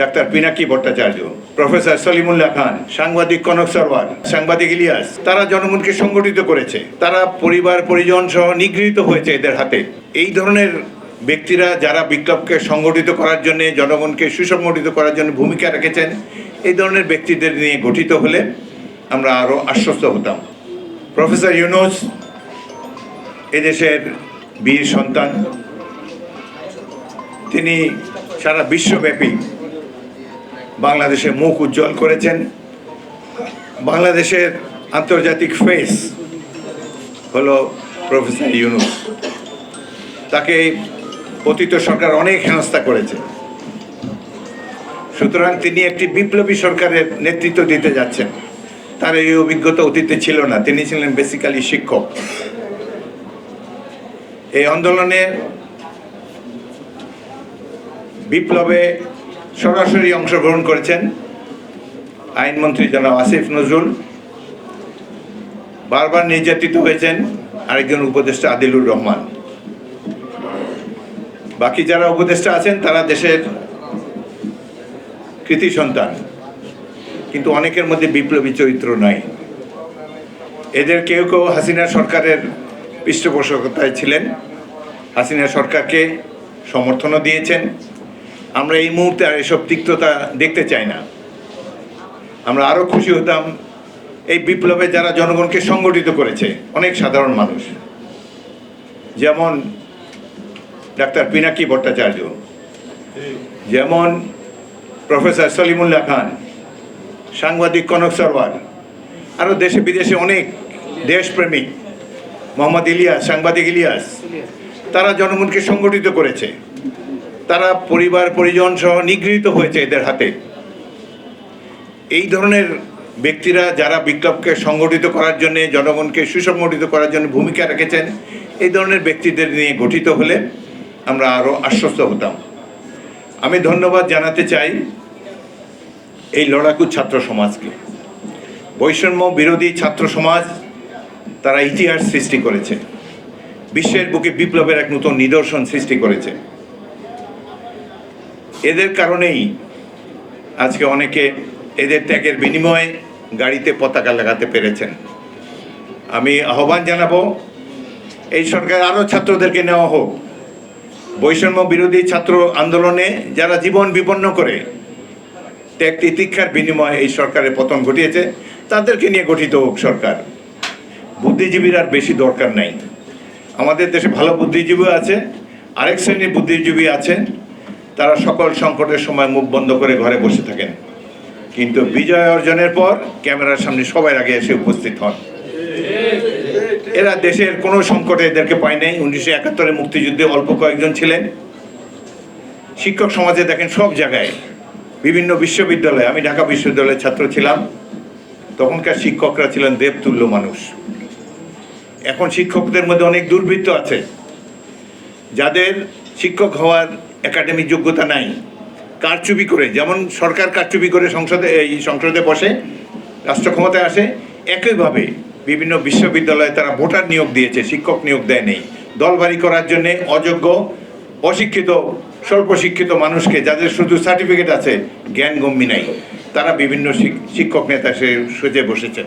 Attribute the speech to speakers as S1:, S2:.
S1: Doctor Pinaki Bhattacharya, professor Salimullah Khan, সাংবাদিক কনক সরওয়ার সাংবাদিক ইলিয়াস, তারা জনগণকে সংগঠিত করেছে। তারা পরিবার, পরিজন সহ নিগৃহীত হয়েছে এদের হাতে। এই ধরনের ব্যক্তিরা যারা বিপ্লবকে সংগঠিত করার জন্য, জনগণকে সুসংগঠিত করার জন্য ভূমিকা রেখেছেন, এই ধরনের ব্যক্তিদের নিয়ে গঠিত হলে আমরা আরও আশ্বস্ত হতাম। প্রফেসর ইউনুস, এদেশের বীর সন্তান। তিনি সারা বিশ্বব্যাপী বাংলাদেশের মুখ উজ্জ্বল করেছেন। বাংলাদেশের আন্তর্জাতিক ফেস হলো প্রফেসর ইউনুস। তাকে অতীত সরকার অনেক হেনস্থা করেছে। সুতরাং তিনি একটি বিপ্লবী সরকারের নেতৃত্ব দিতে যাচ্ছেন। তার এই অভিজ্ঞতা অতীতে ছিল না। তিনি ছিলেন বেসিক্যালি শিক্ষক। এই আন্দোলনে বিপ্লবে সরাসরি অংশগ্রহণ করেছেন আইনমন্ত্রী জনাব আসিফ নজরুল। বারবার নির্যাতিত হয়েছেন আরেকজন উপদেষ্টা আদিলুর রহমান। বাকি যারা উপদেষ্টা আছেন, তারা দেশের কৃতি সন্তান। কিন্তু অনেকের মধ্যে বিপ্লবী চরিত্র নাই। এদের কেউ কেউ হাসিনা সরকারের পৃষ্ঠপোষকতায় ছিলেন। হাসিনা সরকারকে সমর্থনও দিয়েছেন। আমরা এই মুহূর্তে আর এসব তিক্ততা দেখতে চাই না। আমরা আরও খুশি হতাম এই বিপ্লবে যারা জনগণকে সংগঠিত করেছে, অনেক সাধারণ মানুষ। যেমন ডাক্তার পিনাকি ভট্টাচার্য, যেমন প্রফেসর সলিমুল্লাহ খান, সাংবাদিক কনক সরওয়ার আরও দেশে বিদেশে অনেক দেশপ্রেমিক, মোহাম্মদ ইলিয়াস, সাংবাদিক ইলিয়াস, তারা জনগণকে সংগঠিত করেছে। তারা পরিবার, পরিজন সহ নিগৃহীত হয়েছে এদের হাতে। এই ধরনের ব্যক্তিরা যারা বিপ্লবকে সংগঠিত করার জন্য, জনগণকে সুসংগঠিত করার জন্য ভূমিকা রেখেছেন, এই ধরনের ব্যক্তিদের নিয়ে গঠিত হলে আমরা আরও আশ্বস্ত হতাম। আমি ধন্যবাদ জানাতে চাই এই লড়াকু ছাত্র সমাজকে। বৈষম্য বিরোধী ছাত্র সমাজ তারা ইতিহাস সৃষ্টি করেছে। বিশ্বের বুকে বিপ্লবের এক নতুন নিদর্শন সৃষ্টি করেছে। এদের কারণেই আজকে অনেকে এদের ত্যাগের বিনিময়ে গাড়িতে পতাকা লাগাতে পেরেছেন। আমি আহ্বান জানাব, এই সরকার আরও ছাত্রদেরকে নেওয়া হোক। বৈষম্য বিরোধী ছাত্র আন্দোলনে যারা জীবন বিপন্ন করে, ত্যাগ তিতিক্ষার বিনিময়ে এই সরকারের পতন ঘটিয়েছে, তাদেরকে নিয়ে গঠিত হোক সরকার। বুদ্ধিজীবীর আর বেশি দরকার নাই। আমাদের দেশে ভালো বুদ্ধিজীবী আছে, আরেক শ্রেণির বুদ্ধিজীবী আছেন তারা সকল সংকটের সময় মুখ বন্ধ করে ঘরে বসে থাকেন। কিন্তু বিজয় অর্জনের পর ক্যামেরার সামনে সবার আগে এসে উপস্থিত হন। এরা দেশের কোনো সংকটে এদেরকে পায় নাই। উনিশশো একাত্তরে মুক্তিযুদ্ধে অল্প কয়েকজন ছিলেন। শিক্ষক সমাজে দেখেন সব জায়গায় বিভিন্ন বিশ্ববিদ্যালয়ে, আমি ঢাকা বিশ্ববিদ্যালয়ের ছাত্র ছিলাম, তখনকার শিক্ষকরা ছিলেন দেবতুল্য মানুষ। এখন শিক্ষকদের মধ্যে অনেক দুর্বৃত্ত আছে। যাদের শিক্ষক হওয়ার একাডেমিক যোগ্যতা নাই, কারচুপি করে, যেমন সরকার কারচুপি করে সংসদে, এই সংসদে বসে রাষ্ট্র ক্ষমতায় আসে, একইভাবে বিভিন্ন বিশ্ববিদ্যালয়ে তারা ভোটার নিয়োগ দিয়েছে, শিক্ষক নিয়োগ দেয় নেই। দলবাড়ি করার জন্য অযোগ্য, অশিক্ষিত স্বল্প শিক্ষিত মানুষকে, যাদের শুধু সার্টিফিকেট আছে জ্ঞান গম্যি নাই। তারা বিভিন্ন শিক্ষক নেতা সে, সেজে বসেছেন।